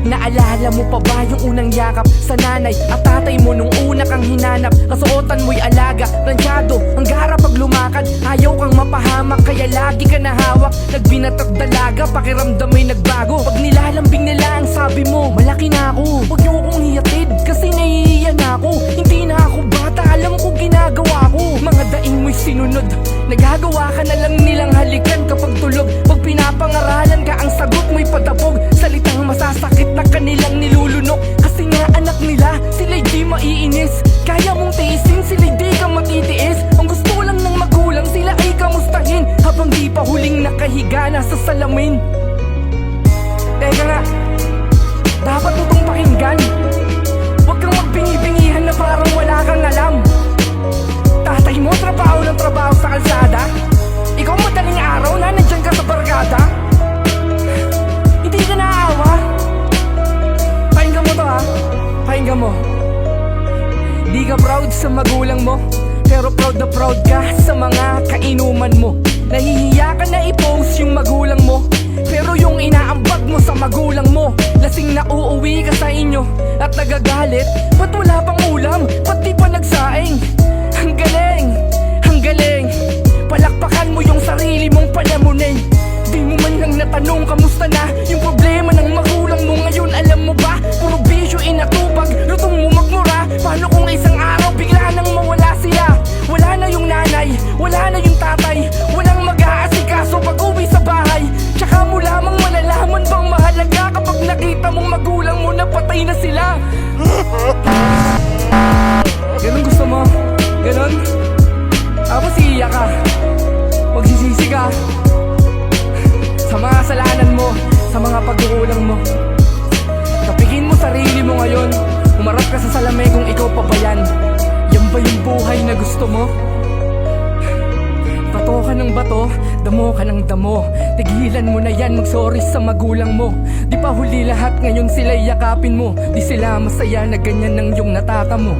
Naalala mo pa ba yung unang yakap sa nanay at tatay mo nung una kang hinanap? Kasuotan mo'y alaga, plansyado Ang gara pag lumakad, ayaw kang mapahamak Kaya lagi ka nahawak, nagbinatag dalaga Pakiramdam may nagbago. Pag nilalambing nila ang sabi mo Malaki na ako, huwag Teka nga, dapat mo tong pakinggan. Huwag kang magbingi-bingihan na parang wala kang alam. Tatay mo, trabaho ng trabaho sa kalsada. Ikaw madaling araw na nandyan ka sa barkada. Hindi ka naawa. Pakinggan mo to ha? Pakinggan mo. Di ka proud sa magulang mo Pero proud na proud ka sa mga kainuman At nagagalit Ba't wala pang Ganun gusto mo? Ganun? Tapos iiyak ka Huwag sisisi ka Sa mga kasalanan mo Sa mga pagkukulang mo Kapigin mo sarili mo ngayon Umarap ka sa salamin kung ikaw pa ba yan Yan ba yung buhay na gusto mo? Bato ka ng bato, damo ka ng damo. Tigilan mo na yan, mag-sorry sa magulang mo. Di pa huli lahat, ngayon sila yakapin mo. Di sila masaya na ganyan ang yung nataka mo